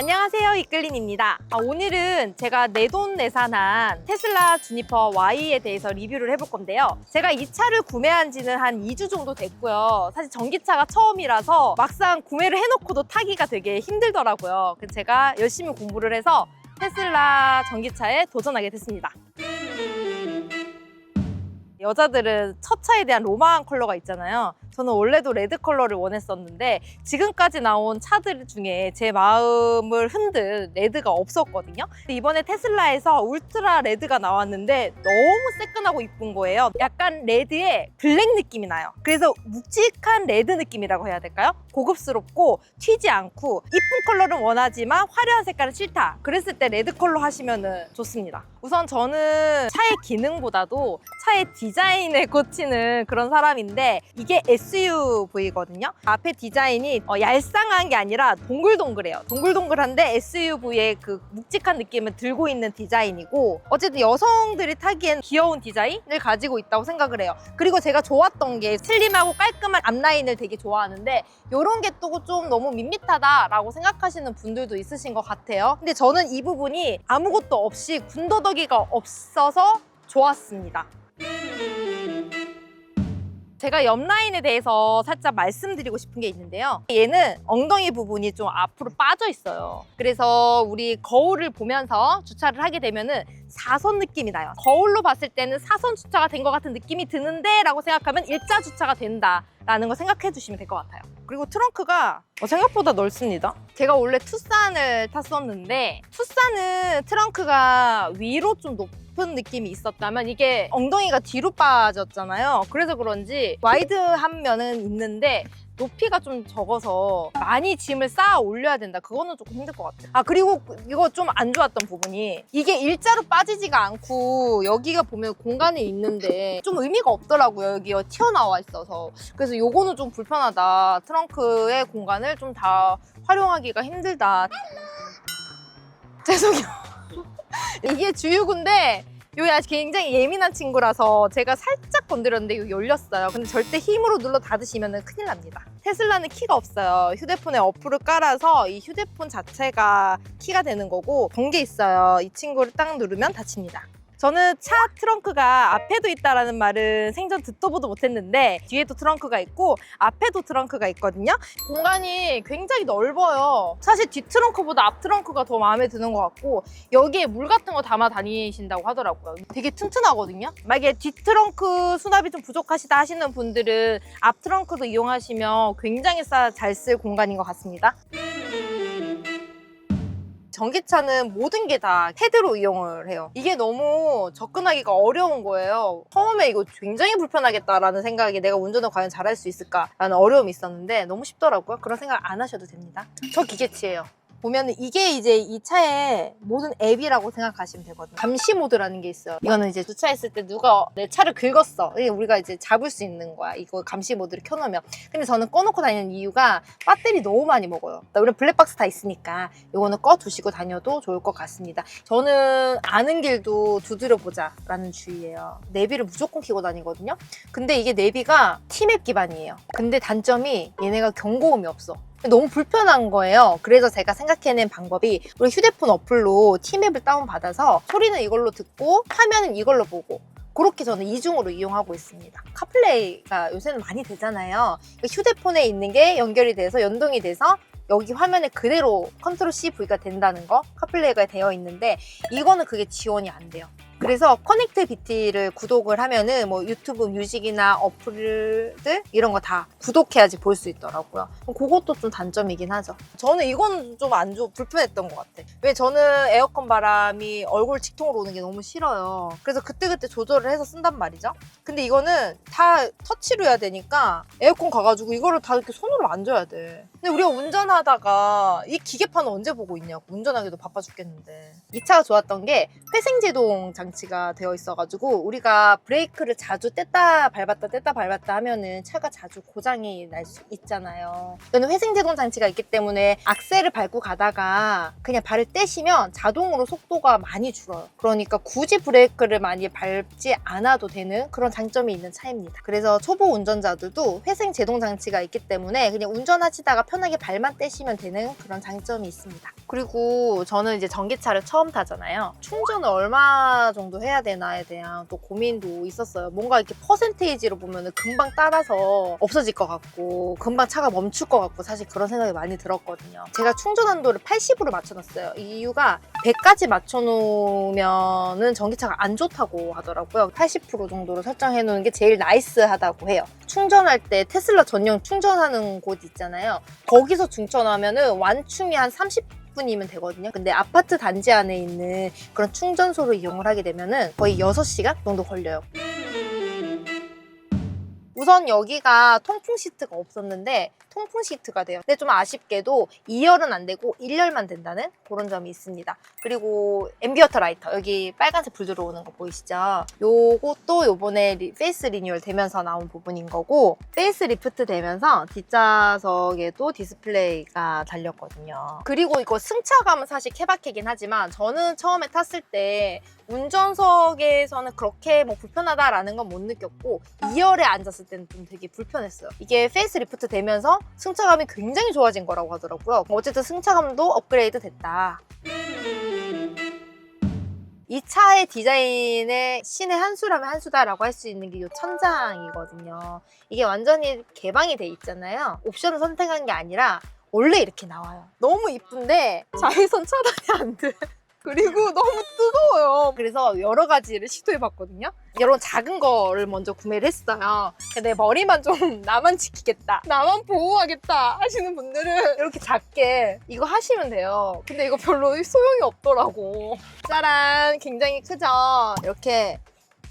안녕하세요 이끌린입니다. 아, 오늘은 제가 내돈내산한 테슬라 주니퍼 Y에 대해서 리뷰를 해볼 건데요. 제가 이 차를 구매한 지는 한 2주 정도 됐고요. 사실 전기차가 처음이라서 막상 구매를 해놓고도 타기가 되게 힘들더라고요. 그래서 제가 열심히 공부를 해서 테슬라 전기차에 도전하게 됐습니다. 여자들은 첫 차에 대한 로망 컬러가 있잖아요. 저는 원래도 레드 컬러를 원했었는데 지금까지 나온 차들 중에 제 마음을 흔든 레드가 없었거든요. 이번에 테슬라에서 울트라 레드가 나왔는데 너무 새끈하고 이쁜 거예요. 약간 레드에 블랙 느낌이 나요. 그래서 묵직한 레드 느낌이라고 해야 될까요? 고급스럽고 튀지 않고 이쁜 컬러는 원하지만 화려한 색깔은 싫다. 그랬을 때 레드 컬러 하시면 좋습니다. 우선 저는 차의 기능보다도 차의 디자인에 꽂히는 그런 사람인데 이게 SUV거든요. 앞에 디자인이 어, 얄쌍한 게 아니라 동글동글해요. 동글동글한데 SUV의 그 묵직한 느낌을 들고 있는 디자인이고 어쨌든 여성들이 타기엔 귀여운 디자인을 가지고 있다고 생각을 해요. 그리고 제가 좋았던 게 슬림하고 깔끔한 앞라인을 되게 좋아하는데 이런 게 또 좀 너무 밋밋하다라고 생각하시는 분들도 있으신 것 같아요. 근데 저는 이 부분이 아무것도 없이 군더더기가 없어서 좋았습니다. 제가 옆 라인에 대해서 살짝 말씀드리고 싶은 게 있는데요. 얘는 엉덩이 부분이 좀 앞으로 빠져 있어요. 그래서 우리 거울을 보면서 주차를 하게 되면은 사선 느낌이 나요. 거울로 봤을 때는 사선 주차가 된 것 같은 느낌이 드는데 라고 생각하면 일자 주차가 된다라는 거 생각해 주시면 될 것 같아요. 그리고 트렁크가 어, 생각보다 넓습니다. 제가 원래 투싼을 탔었는데 투싼은 트렁크가 위로 좀 높 은 느낌이 있었다면 이게 엉덩이가 뒤로 빠졌잖아요. 그래서 그런지 와이드한 면은 있는데 높이가 좀 적어서 많이 짐을 쌓아 올려야 된다. 그거는 조금 힘들 것 같아요. 아 그리고 이거 좀 안 좋았던 부분이 이게 일자로 빠지지가 않고 여기가 보면 공간이 있는데 좀 의미가 없더라고요. 여기 튀어나와 있어서. 그래서 요거는 좀 불편하다. 트렁크의 공간을 좀 다 활용하기가 힘들다. 죄송해요. 이게 주유구인데 이게 아직 굉장히 예민한 친구라서 제가 살짝 건드렸는데 이거 열렸어요. 근데 절대 힘으로 눌러 닫으시면 큰일 납니다. 테슬라는 키가 없어요. 휴대폰에 어플을 깔아서 이 휴대폰 자체가 키가 되는 거고 번개 있어요. 이 친구를 딱 누르면 닫힙니다. 저는 차 트렁크가 앞에도 있다라는 말은 생전 듣도 보도 못했는데 뒤에도 트렁크가 있고 앞에도 트렁크가 있거든요. 공간이 굉장히 넓어요. 사실 뒤 트렁크보다 앞 트렁크가 더 마음에 드는 것 같고 여기에 물 같은 거 담아 다니신다고 하더라고요. 되게 튼튼하거든요. 만약에 뒤 트렁크 수납이 좀 부족하시다 하시는 분들은 앞 트렁크도 이용하시면 굉장히 잘 쓸 공간인 것 같습니다. 전기차는 모든 게 다 헤드로 이용을 해요. 이게 너무 접근하기가 어려운 거예요. 처음에 이거 굉장히 불편하겠다라는 생각이 내가 운전을 과연 잘할 수 있을까라는 어려움이 있었는데 너무 쉽더라고요. 그런 생각 안 하셔도 됩니다. 저 기계치예요. 보면 이게 이제 이 차의 모든 앱이라고 생각하시면 되거든요. 감시 모드라는 게 있어요. 이거는 이제 주차했을 때 누가 내 차를 긁었어. 우리가 이제 잡을 수 있는 거야. 이거 감시 모드를 켜놓으면. 근데 저는 꺼놓고 다니는 이유가 배터리 너무 많이 먹어요. 우리는 블랙박스 다 있으니까 이거는 꺼두시고 다녀도 좋을 것 같습니다. 저는 아는 길도 두드려보자 라는 주의예요. 내비를 무조건 켜고 다니거든요. 근데 이게 내비가 티맵 기반이에요. 근데 단점이 얘네가 경고음이 없어. 너무 불편한 거예요. 그래서 제가 생각해낸 방법이 우리 휴대폰 어플로 티맵을 다운받아서 소리는 이걸로 듣고 화면은 이걸로 보고 그렇게 저는 이중으로 이용하고 있습니다. 카플레이가 요새는 많이 되잖아요. 휴대폰에 있는 게 연결이 돼서 연동이 돼서 여기 화면에 그대로 컨트롤 C, V가 된다는 거 카플레이가 되어 있는데 이거는 그게 지원이 안 돼요. 그래서 커넥트비티를 구독을 하면은 뭐 유튜브 뮤직이나 어플들 이런 거 다 구독해야지 볼 수 있더라고요. 그것도 좀 단점이긴 하죠. 저는 이건 좀 안 좋, 불편했던 것 같아. 왜 저는 에어컨 바람이 얼굴 직통으로 오는 게 너무 싫어요. 그래서 그때그때 조절을 해서 쓴단 말이죠. 근데 이거는 다 터치로 해야 되니까 에어컨 가가지고 이거를 다 이렇게 손으로 만져야 돼. 근데 우리가 운전하다가 이 기계판을 언제 보고 있냐고. 운전하기도 바빠 죽겠는데. 이 차가 좋았던 게 회생제동 장치가 되어 있어가지고 우리가 브레이크를 자주 뗐다 밟았다 뗐다 밟았다 하면은 차가 자주 고장이 날 수 있잖아요. 이거는 회생제동 장치가 있기 때문에 악셀을 밟고 가다가 그냥 발을 떼시면 자동으로 속도가 많이 줄어요. 그러니까 굳이 브레이크를 많이 밟지 않아도 되는 그런 장점이 있는 차입니다. 그래서 초보 운전자들도 회생 제동 장치가 있기 때문에 그냥 운전하시다가 편하게 발만 떼시면 되는 그런 장점이 있습니다. 그리고 저는 이제 전기차를 처음 타잖아요. 충전을 얼마 정도 해야 되나에 대한 또 고민도 있었어요. 뭔가 이렇게 퍼센테이지로 보면 금방 따라서 없어질 것 같고 금방 차가 멈출 것 같고 사실 그런 생각이 많이 들었거든요. 제가 충전 한도를 80으로 맞춰놨어요. 이 이유가 100까지 맞춰놓으면은 전기차가 안 좋다고 하더라고요. 80% 정도로 설정해놓는 게 제일 나이스하다고 해요. 충전할 때 테슬라 전용 충전하는 곳 있잖아요. 거기서 충전하면은 완충이 한 30 분이면 되거든요. 근데 아파트 단지 안에 있는 그런 충전소를 이용을 하게 되면은 거의 6시간 정도 걸려요. 우선 여기가 통풍 시트가 없었는데 통풍 시트가 돼요. 근데 좀 아쉽게도 2열은 안 되고 1열만 된다는 그런 점이 있습니다. 그리고 앰비어터 라이터 여기 빨간색 불 들어오는 거 보이시죠? 요것도 요번에 리- 페이스 리뉴얼 되면서 나온 부분인 거고 페이스 리프트 되면서 뒷좌석에도 디스플레이가 달렸거든요. 그리고 이거 승차감은 사실 케바케긴 하지만 저는 처음에 탔을 때 운전석에서는 그렇게 뭐 불편하다라는 건 못 느꼈고 2열에 앉았을 때는 좀 되게 불편했어요. 이게 페이스 리프트 되면서 승차감이 굉장히 좋아진 거라고 하더라고요. 어쨌든 승차감도 업그레이드 됐다. 이 차의 디자인의 신의 한 수라면 한 수다라고 할 수 있는 게 이 천장이거든요. 이게 완전히 개방이 돼 있잖아요. 옵션을 선택한 게 아니라 원래 이렇게 나와요. 너무 이쁜데 자외선 차단이 안 돼. 그리고 너무 뜨거워요. 그래서 여러 가지를 시도해봤거든요. 이런 작은 거를 먼저 구매를 했어요. 근데 머리만 좀 나만 지키겠다. 나만 보호하겠다 하시는 분들은 이렇게 작게 이거 하시면 돼요. 근데 이거 별로 소용이 없더라고. 짜란! 굉장히 크죠? 이렇게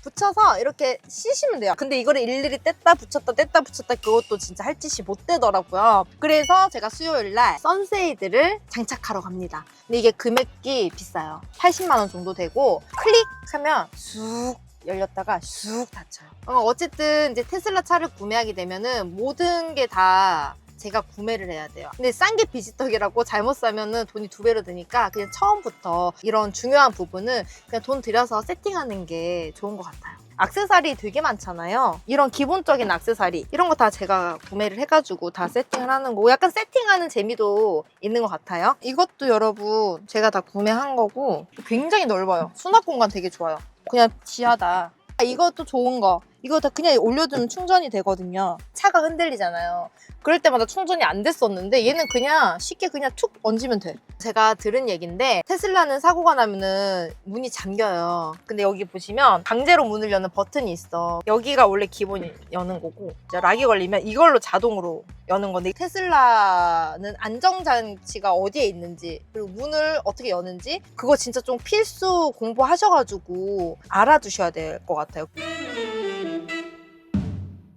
붙여서 이렇게 씻으면 돼요. 근데 이거를 일일이 뗐다 붙였다 뗐다 붙였다 그것도 진짜 할 짓이 못 되더라고요. 그래서 제가 수요일 날 선세이드를 장착하러 갑니다. 근데 이게 금액이 비싸요. 80만 원 정도 되고 클릭하면 쑥 열렸다가 쑥 닫혀요. 어, 어쨌든 이제 테슬라 차를 구매하게 되면은 모든 게 다 제가 구매를 해야 돼요. 근데 싼 게 비지떡이라고 잘못 사면은 돈이 두 배로 드니까 그냥 처음부터 이런 중요한 부분은 그냥 돈 들여서 세팅하는 게 좋은 것 같아요. 악세사리 되게 많잖아요. 이런 기본적인 악세사리 이런 거 다 제가 구매를 해가지고 다 세팅을 하는 거고 약간 세팅하는 재미도 있는 것 같아요. 이것도 여러분 제가 다 구매한 거고 굉장히 넓어요. 수납 공간 되게 좋아요. 그냥 지하다. 아, 이것도 좋은 거. 이거 다 그냥 올려두면 충전이 되거든요. 차가 흔들리잖아요. 그럴 때마다 충전이 안 됐었는데 얘는 그냥 쉽게 그냥 툭 얹으면 돼. 제가 들은 얘긴데 테슬라는 사고가 나면은 문이 잠겨요. 근데 여기 보시면 강제로 문을 여는 버튼이 있어. 여기가 원래 기본 여는 거고 락이 걸리면 이걸로 자동으로 여는 건데 테슬라는 안정장치가 어디에 있는지 그리고 문을 어떻게 여는지 그거 진짜 좀 필수 공부하셔가지고 알아두셔야 될 것 같아요.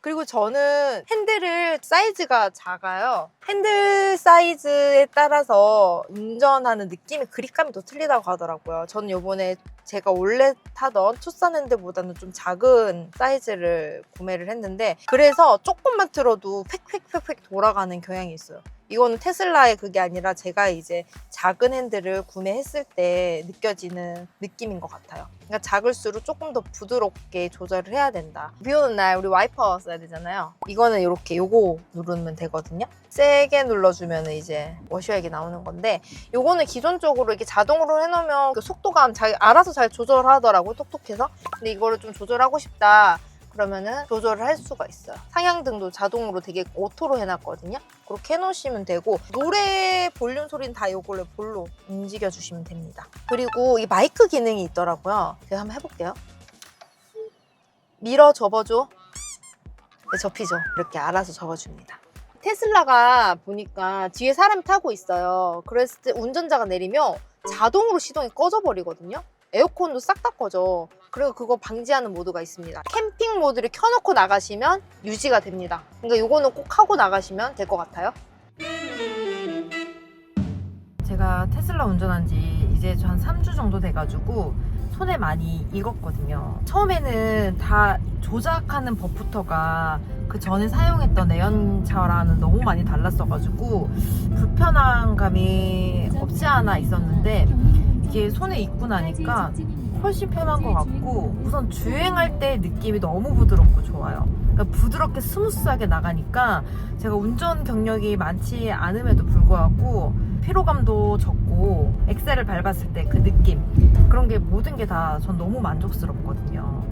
그리고 저는 핸들을 사이즈가 작아요. 핸들 사이즈에 따라서 운전하는 느낌의 그립감이 또 틀리다고 하더라고요. 저는 요번에 제가 원래 타던 투싼 핸들보다는 좀 작은 사이즈를 구매를 했는데 그래서 조금만 틀어도 팩팩팩팩 돌아가는 경향이 있어요. 이거는 테슬라의 그게 아니라 제가 이제 작은 핸들을 구매했을 때 느껴지는 느낌인 것 같아요. 그러니까 작을수록 조금 더 부드럽게 조절을 해야 된다. 비 오는 날 우리 와이퍼 써야 되잖아요. 이거는 이렇게 요거 누르면 되거든요. 세게 눌러주면 이제 워셔액이 나오는 건데 요거는 기존적으로 이렇게 자동으로 해놓으면 그 속도감 잘 알아서 잘 조절하더라고 똑똑해서. 근데 이거를 좀 조절하고 싶다. 그러면은 조절을 할 수가 있어요. 상향등도 자동으로 되게 오토로 해놨거든요. 그렇게 해놓으시면 되고 노래 볼륨 소리는 다 이걸로 볼로 움직여 주시면 됩니다. 그리고 이 마이크 기능이 있더라고요. 제가 한번 해볼게요. 밀어 접어줘. 네, 접히죠. 이렇게 알아서 접어줍니다. 테슬라가 보니까 뒤에 사람이 타고 있어요. 그랬을 때 운전자가 내리면 자동으로 시동이 꺼져 버리거든요. 에어컨도 싹 다 꺼져. 그리고 그거 방지하는 모드가 있습니다. 캠핑 모드를 켜놓고 나가시면 유지가 됩니다. 그러니까 이거는 꼭 하고 나가시면 될 것 같아요. 제가 테슬라 운전한 지 이제 한 3주 정도 돼가지고 손에 많이 익었거든요. 처음에는 다 조작하는 법부터가 그 전에 사용했던 내연차랑은 너무 많이 달랐어가지고 불편한 감이 없지 않아 있었는데 이게 손에 익고 나니까 훨씬 편한 것 같고 우선 주행할 때 느낌이 너무 부드럽고 좋아요. 그러니까 부드럽게 스무스하게 나가니까 제가 운전 경력이 많지 않음에도 불구하고 피로감도 적고 엑셀을 밟았을 때 그 느낌 그런 게 모든 게 다 전 너무 만족스럽거든요.